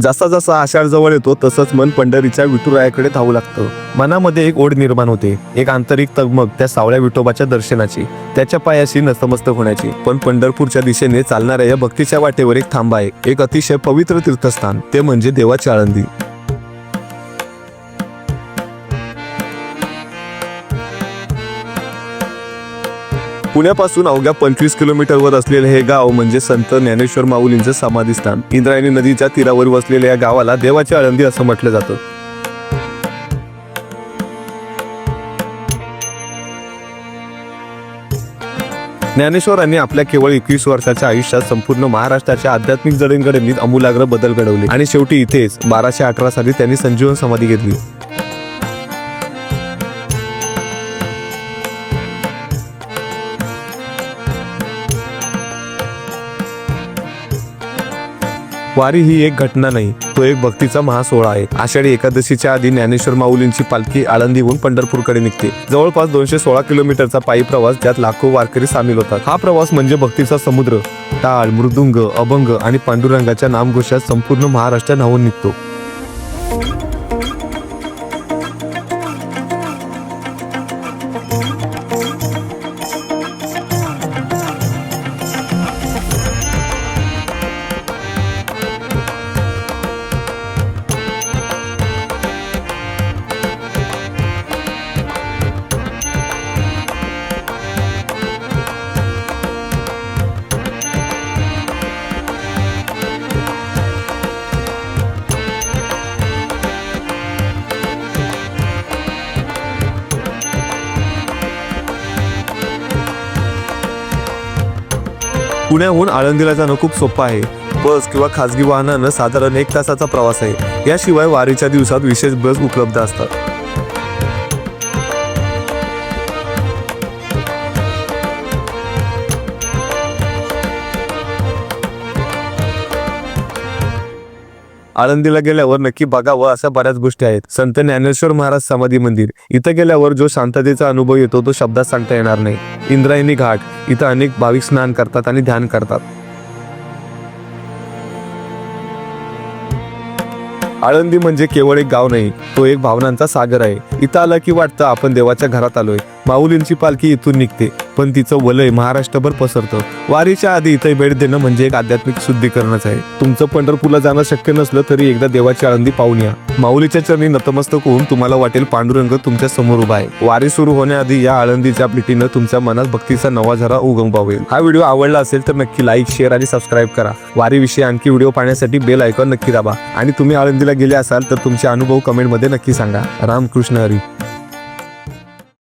जसा जसा आषाढ जवळ येतो तसंच मन पंढरीच्या विठुरायाकडे धावू लागतं. मनामध्ये एक ओढ निर्माण होते. एक आंतरिक तगमग त्या सावळ्या विठोबाच्या दर्शनाची त्याच्या पायाशी नतमस्तक होण्याची. पण पंढरपूरच्या दिशेने चालणाऱ्या या भक्तीच्या वाटेवर एक थांबा आहे. एक अतिशय पवित्र तीर्थस्थान. ते म्हणजे देवाची आळंदी. पुण्यापासून अवघ्या पंचवीस किलोमीटरवर असलेले हे गाव म्हणजे संत ज्ञानेश्वर माऊलींचं समाधीस्थान. इंद्रायणी नदीच्या तीरावर वसलेल्या या गावाला देवाची आळंदी असं म्हटलं जातं. ज्ञानेश्वरांनी आपल्या केवळ एकवीस वर्षाच्या आयुष्यात संपूर्ण महाराष्ट्राच्या आध्यात्मिक जडणघडणीत अमूलाग्र बदल घडवले. आणि शेवटी इथेच बाराशे अठरा साली त्यांनी संजीवन समाधी घेतली. वारी ही एक घटना नाही तो एक भक्तीचा महासोहळा आहे. आषाढी एकादशीच्या आधी ज्ञानेश्वर माऊलींची पालखी आळंदीहून पंढरपूरकडे निघते. जवळपास दोनशे सोळा किलोमीटरचा पायी प्रवास ज्यात लाखो वारकरी सामील होतात. हा प्रवास म्हणजे भक्तीचा समुद्र. टाळ मृदुंग अभंग आणि पांडुरंगाच्या नामघोषात संपूर्ण महाराष्ट्र न्हावून निघतो. पुण्याहून आळंदीला जाणं खूप सोपं आहे. बस किंवा खासगी वाहनानं साधारण एक तासाचा प्रवास आहे. याशिवाय वारीच्या दिवसात विशेष बस उपलब्ध असतात. आळंदीला गेल्यावर नक्की बघावं अशा बऱ्याच गोष्टी आहेत. संत ज्ञानेश्वर महाराज समाधी मंदिर. इथं गेल्यावर जो शांततेचा अनुभव येतो तो शब्दात सांगता येणार नाही. इंद्रायणी घाट. इथं अनेक भाविक स्नान करतात आणि ध्यान करतात. आळंदी म्हणजे केवळ एक गाव नाही तो एक भावनांचा सागर आहे. इथं आलं की वाटतं आपण देवाच्या घरात आलोय. माऊलींची पालखी इथून निघते. पण तिचं वलय महाराष्ट्रभर पसरतं. वारीच्या आधी इथं भेट देणं म्हणजे एक आध्यात्मिक शुद्धीकरणच आहे. तुमचं पंढरपूरला जाणं शक्य नसलं तरी एकदा देवाची आळंदी पाहून या. माऊलीच्या चरणी नतमस्तक होऊन तुम्हाला वाटेल पांडुरंग तुमच्यासमोर उभा आहे. वारी सुरू होण्याआधी या आळंदीच्या भेटीनं तुमच्या मनात भक्तीचा नवा झरा उगमवावेल. हा व्हिडिओ आवडला असेल तर नक्की लाईक शेअर आणि सबस्क्राईब करा. वारीविषयी आणखी व्हिडिओ पाहण्यासाठी बेल आयकॉन नक्की दाबा. आणि तुम्ही आळंदीला गेले असाल तर तुमचे अनुभव कमेंटमध्ये नक्की सांगा. रामकृष्ण हरी.